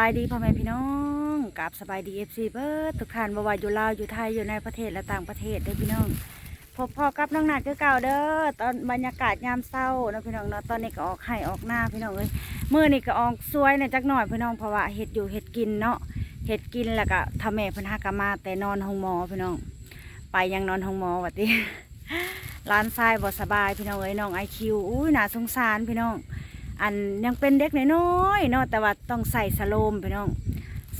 บายดีพ่อแม่พี่น้องกับสบายดีเอฟซีเบิร์ดทุกท่านบ่ว่าอยู่ลาวอยู่ไทยอยู่ในประเทศและต่างประเทศเด้พี่น้องพบพ่อกับน้องนัดคือเก่าเด้อตอนบรรยากาศยามเช้านะพี่น้องเนาะตอนนี้ก็ออกไห้ออกหน้าพี่น้องเอ้ยมื้อนี้ก็ออกสวยเนี่ยจักหน่อยพี่น้องเพราะว่าเฮ็ดอยู่เฮ็ดกินเนาะเฮ็ดกินแล้วก็ทำแม่พิ่นหากะมาแต่นอนห้องหมอพี่น้อง ไปยังนอนห้องหมอวัดติร้านทรายบ่สบายพี่น้องเอ้ยน้องไอคิวอุ้ยน่าสงสารพี่น้อง อันยังเป็นเด็กน้อยๆเนาะแต่ว่าต้องใส่สโลมพี่น้อง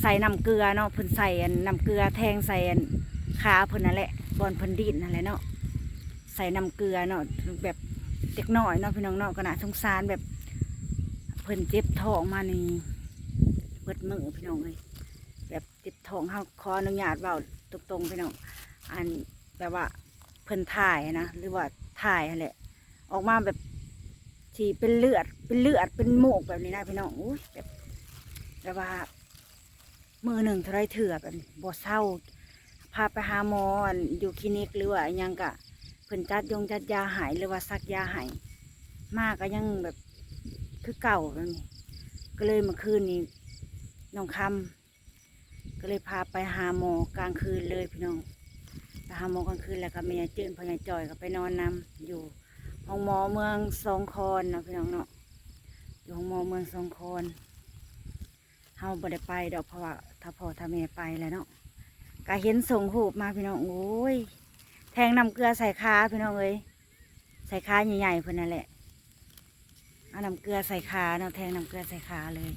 ใส่น้ำเกลือเนาะเพิ่นใส่อันน้ำเกลือแทงใส่อันขาเพิ่นนั่นแหละบอนเพิ่นดินนั่นแหละเนาะใส่น้ำเกลือเนาะแบบเด็กน้อยเนาะพี่น้องเนาะก็น่าสงสารแบบเพิ่นเจ็บท้องมานี่เปิดมือพี่น้องเลยแบบเจ็บท้องเฮาขออนุญาตเว้าตรงๆพี่น้องอันแบบว่าเพิ่นถ่ายนะหรือว่าถ่ายนั่นแหละออกมาแบบ ที่เป็นเลือดเป็นเลือดเป็นโมกแบบนี้นะพี่น้องอุ้ยแบบแบบว่ามือหนึ่งเท่าไรเถื่อแบบนี้บ่เศร้าพาไปหาหมออยู่คลินิกหรือว่ายังกะเพิ่นจัดยงจัดยาหายหรือว่าซักยาหายมากก็ยังแบบคือเก่าแบบนี้ก็เลยเมื่อคืนนี้น้องคำก็เลยพาไปหาหมอกลางคืนเลยพี่น้องไปหาหมอกลางคืนแล้วก็แม่จื้นพ่อใหญ่จอยก็ไปนอนนำอยู่ ห้องหมอเมืองสองคอนนะพี่น้องเนาะอยู่ห้องหมอเมืองสองคอนเฮาบ่ได้ไปดอกเพราะว่าถ้าพ่อถ้าแม่ไปแล้วเนาะก็เห็นส่งหูปมาพี่น้องโอ้ยแทงน้ำเกลือใส่ขาพี่น้องเอ้ยใส่ขาใหญ่ๆเพิ่อนนั่นแหละเอาน้ำเกลือใส่ขาเนาะแทงน้ำเกลือใส่ขาเลย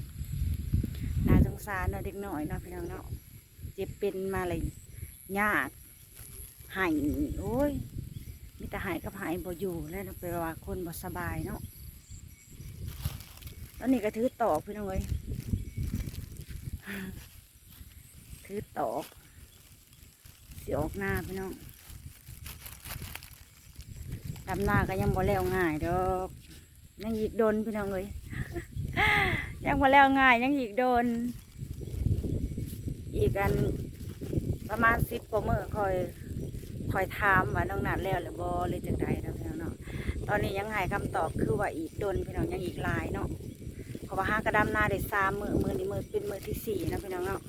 น่าสงสารเนาะเด็กน้อยเนาะพี่น้องเนาะเจ็บเป็นมาเลยยากหายโอ้ย มีแต่หายกับหายบ่อยู่แล้วแปว่าคนบ่สบายเนาะตอนนี้ก็ถือตอกพี่น้องเอ้ยถือตอกสิออกหน้าพี่น้องดำหน้าก็ยังบ่แล้วง่ายดอกยังอีกโดนพี่น้องเอ้ยยังบ่แล้วง่ายยังอีกโดน อีกกันประมาณสิบกว่าเมื้อคอย คอยถามว่าน้องนัดแล้วหรือบอหรือจังใดนะพี่น้องเนาะตอนนี้ยังให้คำตอบคือว่าอีกโดนพี่น้องยังอีกลายเนาะเพราะว่าห้ากระดำหน้าได้สามมือมือนี้มือเป็นมือที่สี่นะพี่น้องเนาะ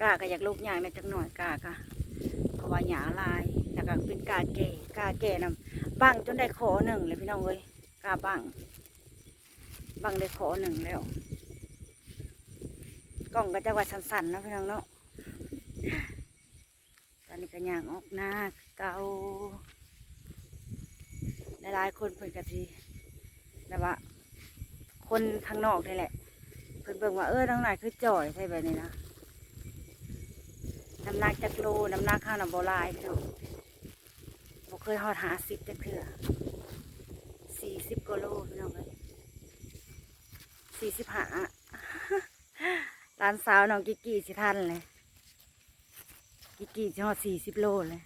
กาก็อยากลูกอย่างในจักหน่อยกาก็เพราะว่าหยาลายแล้วก็เป็นกาแก่กาแก่นะบังจนได้ขอหนึ่งเลยพี่น้องเอ้ยกาบังบังได้ขอหนึ่งแล้วกล้องก็จะว่าสั่นๆนะพี่น้องเนาะ อนนี้ก็ย่างออกหน้าเก่าหลายๆคนเพิ่นกะทีแบบว่า คนทางนอกนี่แหละ เพิ่นเบิ่งว่าเออทางไหนคือจ่อยใช่แบบนี้นะน้ำหนักจักโลน้ำหนักข้าวน้ำโบราณพี่น้อบ่เคยหอดหาสิบจักเถื่อสี่สิบกโลพี่น้องเลยสี่สิบห้าร้านสาวน้องกิกกี้สิทันเลย กิกกี้จะหอดสี่สิบโลเลย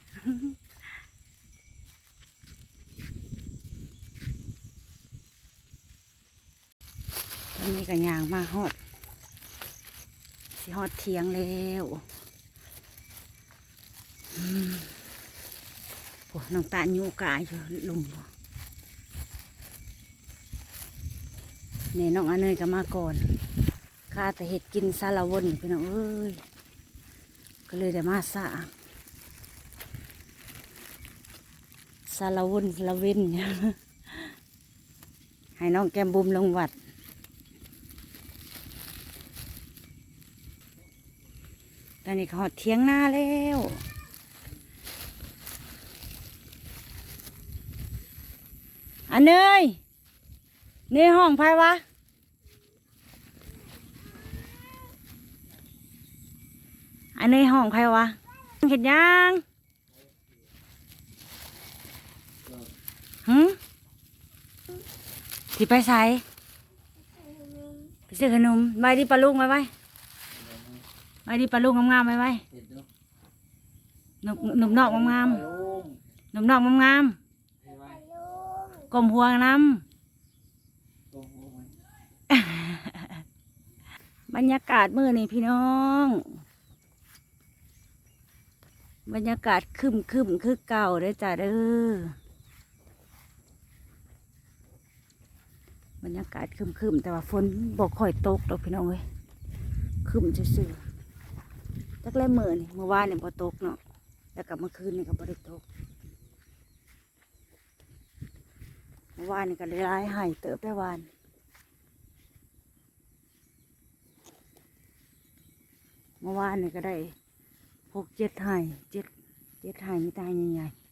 ตอนนี้ก็ยางมาฮอด สิฮอดเทียงแล้วโอ้น้องตาญูกายอยู่ลุมบ่นี่ยน้องอันเนยก็มาก่อนข้าแต่เห็ดกินซาลาวนพี่น้องเอ้ย ก็เลยได้มาสร้างซาลาวุนลาวนเนี่ยให้น้องแก้มบุมลงวัด ตอนนี้เขาเทียงหน้าแล้วอันเนยนี่ห้องไผวะ อันนี้ห้องใครวะเห็นยังหืมสิไปใส่ไปซื้อขนมใบดีปลาลุงไว้ไว้ใบดีปลาลุงงามๆไว้ไว้หนุบหนุบนอกงามๆหนุบนอกงามๆกลมหัวน้ำบรรยากาศมื้อนี้พี่น้อง บรรยากาศคึมคึมคือเก่าเด้อจ้าเด้อบรรยากาศคึมคึมแต่ว่าฝนบอกค่อยตกดอกพี่น้องเอ้ยขึ้นซื่อๆจักแล่เมื้อนี่เมื่อวานนี่บ่ตกเนาะแล้วก็เมื่อคืนนี่ก็บ่ได้ตกเมื่อวานนี่ก็เลยร้ายให้เติบได้วานเมื่อวานนี่ก็ได้ หกเจ็ดไห่เจ็ดเจ็ดไห่มีตายใหญ่ๆ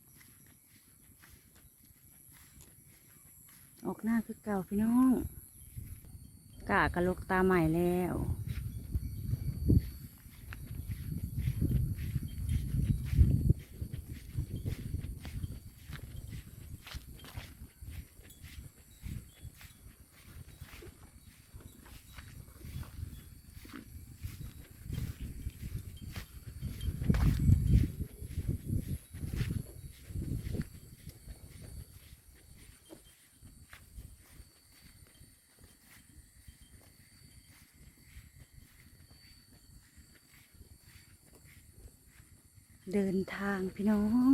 ออกหน้าคือเก่าพี่น้องกะกระลกตาใหม่แล้ว เดินทางพี่น้อง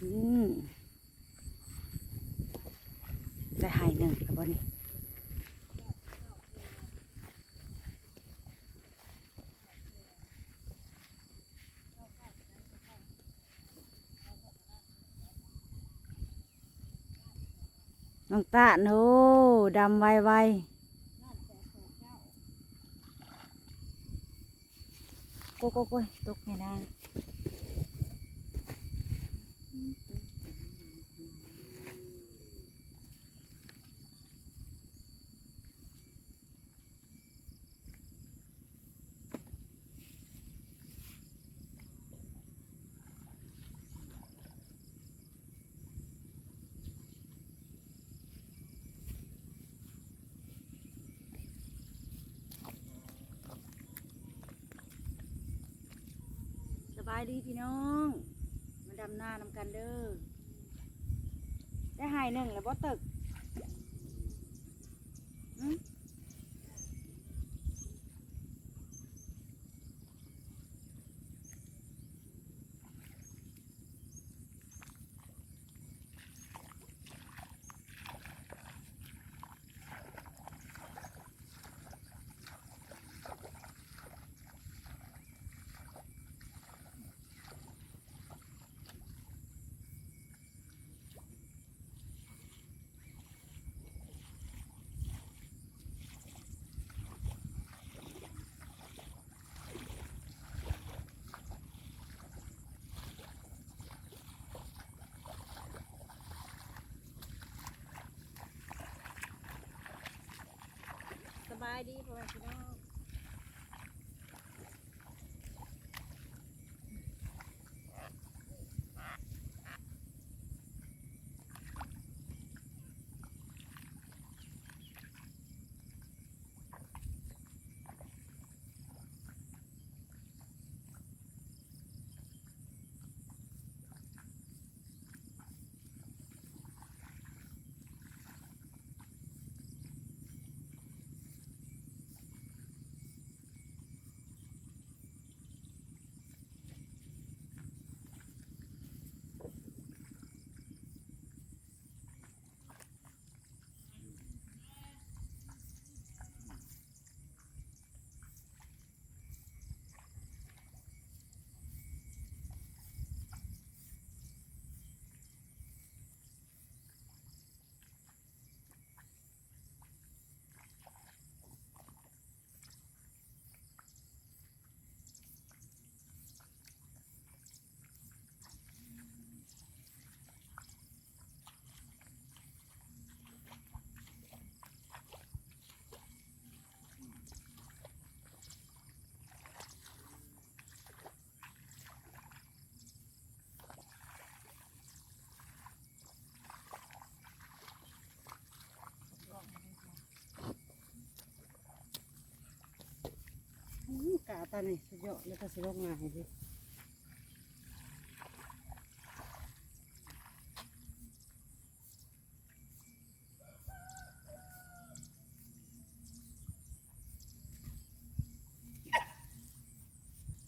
อืมได้หายหนึ่งแล้วบ่นี่ น้องตาโนดำไวไวโก้โก้โก้ยตกไม่ได้ บายดีพี่น้อง มาดำหน้านำกันเด้อ ได้หายหนึ่งแล้วบ่ตึก อื้อกาตานี่สุดยอดแล้วก็สิลงงายดิ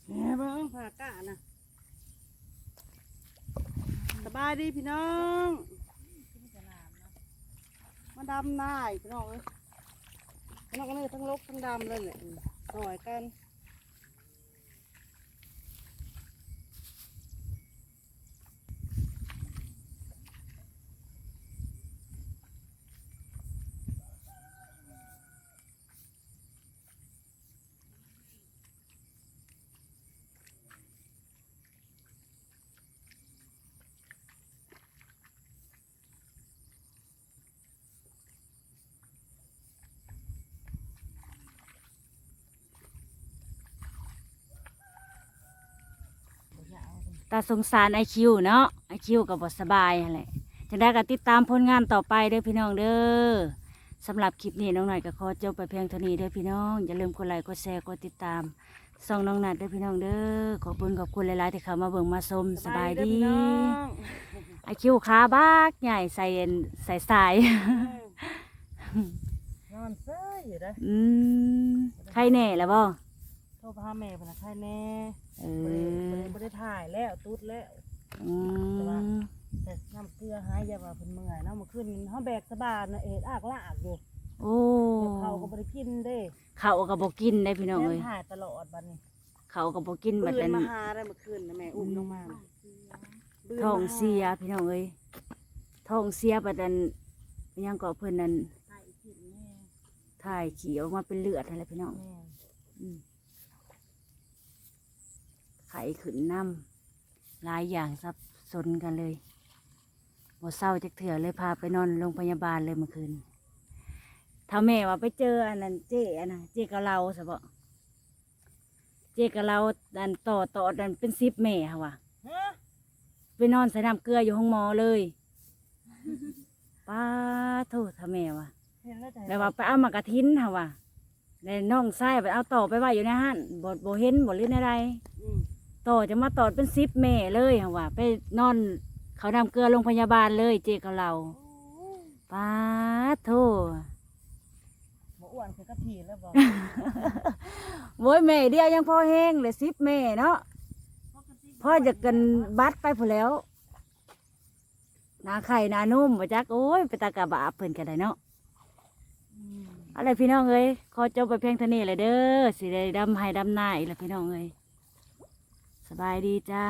แหมเบ้งผ่ากานะบายดีพี่น้องมาดำหน้าอีกพี่น้องเอ้ยพี่น้องก็เลยทั้งลกทั้งดำเลยเนี่ยสอยกัน ตาสงสารไอคิวเนาะไอคิวกับบสบายอะไรจังได้ก็ติดตามผลงานต่อไปเด้อพี่น้องเด้อสำหรับคลิปนี้น้องหน่อยก็ขอจบไปเพียงเท่านี้เด้อพี่น้อง อย่าลืมกดไลค์กดแชร์กดติดตามส่องน้องนัดเด้อพี่น้องเด้อขอบคุณขอบคุณหลายๆที่เข้ามาเบิ่งมาชมสบายเอดีพี่น้องไอคิวขาบากใหญ่ใส่เอ็นใส่สายนอนเซ้ยอยู่ได้ออืมใครแน่แล้วบ่โทรพาแม่พนักงานแน่เอบ่ได้อบ่ได้ถ่ายแล้วตุ๊ดแล้วอืมแต่น้ำเกลือหายอย่าว่าเพิ่นเมื่อยเนาะเมื่อคืนเฮาแบกสะบานน่ะเอ็ดอากลากอยู่โอ้เดี๋ยวเขาก็บ่ได้กินเด้เขาก็บอกกินได้พี่น้องแม่เอ้ยถ่ายตลอดบัดนี้เขาก็บอกกินบัดปืนั้นน มาหาได้เมื่อคืนนะแม่อุ้มน้องมาปืนท้องมาหาเสียพี่น้องเอ้ยท้องเสียบัดนั้นอิหยังก็เพิ่นนั้นถ่ายขี้ออกมาเป็นเลือดอะไรพี่น้องแม่อืม ไขขึ้นน้ำหลายอย่างซับซ้อนกันเลยบ่เศร้าจักเถื่อเลยพาไปนอนโรงพยาบาลเลยเมื่อคืนถ้าแม่ว่าไปเจออันนั้นเจ๊อันน่ะเจ๊กะเราสบ่เจ๊กะเราดันต่อต่อดันเป็นซิปแม่ค่ะว่ะไปนอนใส่น้ำเกลืออยู่ห้องหมอเลยป้าโทษทำแม่วะแล้วว่าไปเอามากระทินค่ะวะแล้วน้องไส้ไปเอาต่อไปไว้อยู่ในห้านบดบเห็นบดหรือในใดอืมต่อจะมาตอดเป็นซิปแม่เลยค่ะวะไปนอนเขานำเกลือโรงพยาบาลเลยเจ๊กับเราป้าโทษบ่อ้วนคือกะทิแล้วบ่โว้ยแม่เดียวยังพอแห้งเลยซิปแม่เนาะพ่อจะกันบัดไปพอแล้วหนาไข่หนานุ่มมาจักโอ้ยไปตากะบาปเพิ่นกันได้เนาะอะไรพี่น้องเอ้ยขอจบไปเพียงเท่านี้เลยเด้อสิได้ดำให้ดำหน้าอีกแล้วพี่น้องเอ้ย สบายดีจ้า